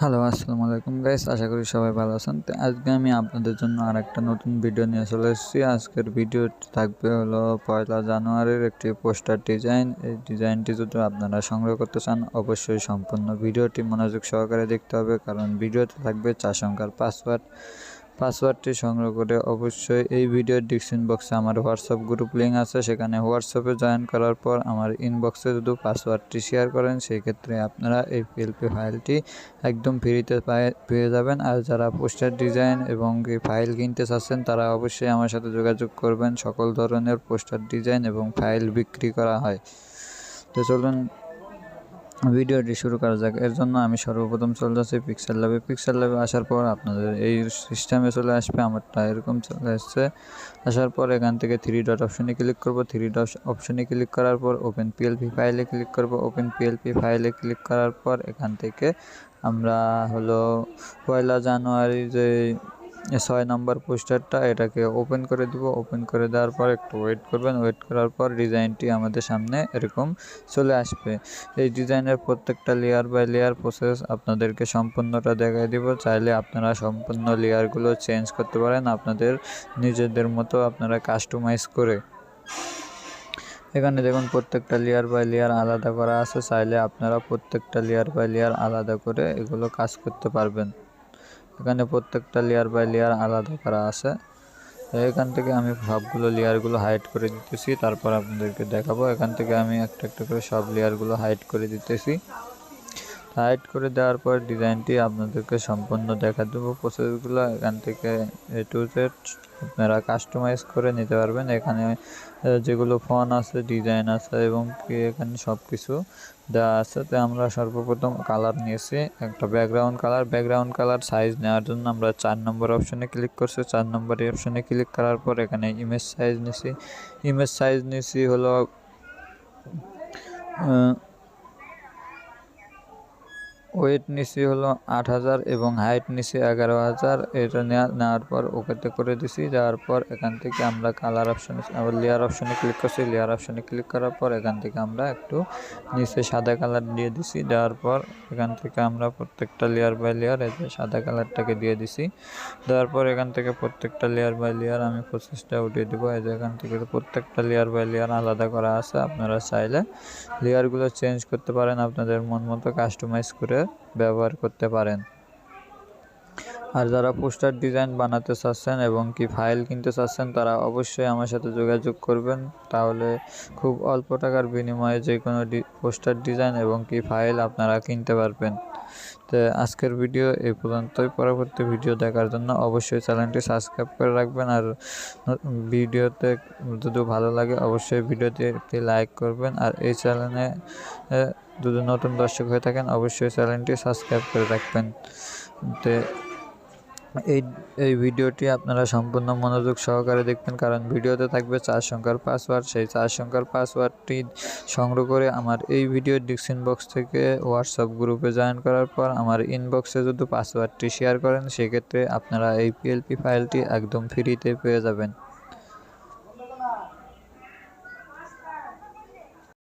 Hello আসসালামু আলাইকুম guys আশা করি সবাই ভালো আছেন। তো আজকে আমি আপনাদের জন্য আর একটা নতুন ভিডিও নিয়ে চলে এসেছি। আজকের ভিডিও থাকবে হলো পয়লা জানুয়ারির একটি পোস্টার ডিজাইন এই ডিজাইনটি যদি আপনারা সংগ্রহ করতে চান, অবশ্যই সম্পূর্ণ ভিডিওটি মনোযোগ সহকারে দেখতে হবে, কারণ ভিডিওতে থাকবে চার সংখ্যার পাসওয়ার্ড পাসওয়ার্ডটি সংগ্রহ করে অবশ্যই এই ভিডিওর ডিসক্রিপশন বক্সে আমার হোয়াটসঅ্যাপ গ্রুপ লিঙ্ক আছে। সেখানে হোয়াটসঅ্যাপে জয়েন করার পর আমার ইনবক্সে যদি পাসওয়ার্ডটি শেয়ার করেন সেই ক্ষেত্রে আপনারা এই পিএলপি ফাইলটি একদম ফ্রিতে পেয়ে যাবেন। আর যারা পোস্টার ডিজাইন এবং ফাইল কিনতে চাচ্ছেন, তারা অবশ্যই আমার সাথে যোগাযোগ করবেন। সকল ধরনের পোস্টার ডিজাইন এবং ফাইল বিক্রি করা হয়। তো চলুন ভিডিওটি শুরু করা যাক। এর জন্য আমি সর্বপ্রথম চলে যাচ্ছি পিক্সেল ল্যাবে পিক্সেল ল্যাবে আসার পর আপনাদের এই সিস্টেমে চলে আসবে, আমারটা এরকম চলে আসছে। আসার পর এখান থেকে থ্রি ডট অপশনে ক্লিক করব। থ্রি ডট অপশনে ক্লিক করার পর ওপেন পিএলপি ফাইলে ক্লিক করব। ওপেন পিএলপি ফাইলে ক্লিক করার পর এখান থেকে আমরা হলো পয়লা জানুয়ারি যে ছয় নম্বর পোস্টারটা এটাকে ওপেন করে দিব। ওপেন করে দেওয়ার পর একটু ওয়েট করবেন। ওয়েট করার পর ডিজাইনটি আমাদের সামনে এরকম চলে আসবে। এই ডিজাইনের প্রত্যেকটা লেয়ার বাই লেয়ার প্রসেস আপনাদেরকে সম্পূর্ণটা দেখাই দিব। চাইলে আপনারা সম্পূর্ণ লেয়ারগুলো চেঞ্জ করতে পারেন আপনাদের নিজেদের মতো আপনারা কাস্টমাইজ করে। এখানে দেখুন প্রত্যেকটা লেয়ার বাই লেয়ার আলাদা করা আছে। চাইলে আপনারা প্রত্যেকটা লেয়ার বাই লেয়ার আলাদা করে এগুলো কাজ করতে পারবেন। এখানে প্রত্যেকটা লেয়ার বাই লেয়ার আলাদা করা আছে। এখান থেকে আমি সবগুলো লেয়ারগুলো হাইড করে দিতেছি, তারপর আপনাদেরকে দেখাবো। এখান থেকে আমি একটা একটা করে সব লেয়ারগুলো হাইড করে দিতেছি। হাইড করে দেওয়ার পর ডিজাইনটি আপনাদেরকে সম্পূর্ণ দেখা দেবো। প্রসেসগুলো এখান থেকে এ টু জেড আপনারা কাস্টমাইজ করে নিতে পারবেন। এখানে যেগুলো ফোন আছে ডিজাইন আছে এবং কি এখানে সব কিছু দেওয়া আছে। তো আমরা সর্বপ্রথম কালার নিয়েছি। একটা background colour background colour size নেওয়ার জন্য আমরা চার নম্বর অপশনে ক্লিক করছি। চার নম্বর অপশনে ক্লিক করার পর এখানে ইমেজ সাইজ নিছি ইমেজ সাইজ নিছি হলো ওয়েট নিছি হলো আট হাজার এবং হাইট নিছি এগারো হাজার। এটা নেওয়ার পর ওকেতে করে দিছি। যাওয়ার পর এখান থেকে আমরা কালার অপশনে আবার লেয়ার অপশনে ক্লিক করছি। লেয়ার অপশনে ক্লিক করার পর এখান থেকে আমরা একটু নিচে সাদা কালার দিয়ে দিছি। দেওয়ার পর এখান থেকে আমরা প্রত্যেকটা লেয়ার বাই লেয়ার এই যে সাদা কালারটাকে দিয়ে দিছি। দেওয়ার পর এখান থেকে প্রত্যেকটা লেয়ার বাই লেয়ার আমি প্রসেসটা উঠিয়ে দেবো। এই যে এখান থেকে প্রত্যেকটা লেয়ার বাই লেয়ার আলাদা করা আছে। আপনারা চাইলে লেয়ারগুলো চেঞ্জ করতে পারেন আপনাদের মন মতো কাস্টমাইজ করে। ব্যবহার করতে পারেন। আর যারা পোস্টার ডিজাইন বানাতে চাচ্ছেন এবং কি ফাইল কিনতে চাচ্ছেন, তারা অবশ্যই আমার সাথে যোগাযোগ করবেন। তাহলে খুব অল্প টাকার বিনিময়ে যে কোনো পোস্টার ডিজাইন এবং কি ফাইল আপনারা কিনতে পারবেন। তো আজকের ভিডিও এই পর্যন্তই। পরবর্তী ভিডিও দেখার জন্য অবশ্যই চ্যানেলটি সাবস্ক্রাইব করে রাখবেন আর ভিডিওতে যদি ভালো লাগে অবশ্যই ভিডিওতে একটি লাইক করবেন। আর এই চ্যানেলে যদি নতুন দর্শক হয়ে থাকেন, অবশ্যই চ্যানেলটি সাবস্ক্রাইব করে রাখবেন। তো এই এই ভিডিওটি আপনারা সম্পূর্ণ মনোযোগ সহকারে দেখবেন, কারণ ভিডিওতে থাকবে চার সংখ্যার পাসওয়ার্ড সেই চার সংখ্যার পাসওয়ার্ডটি সংগ্রহ করে আমার এই ভিডিও ডিসক্রিপশন বক্স থেকে হোয়াটসঅ্যাপ গ্রুপে জয়েন করার পর আমার ইনবক্সে যদি পাসওয়ার্ডটি শেয়ার করেন, সেক্ষেত্রে আপনারা এই পিএলপি ফাইলটি একদম ফ্রিতে পেয়ে যাবেন।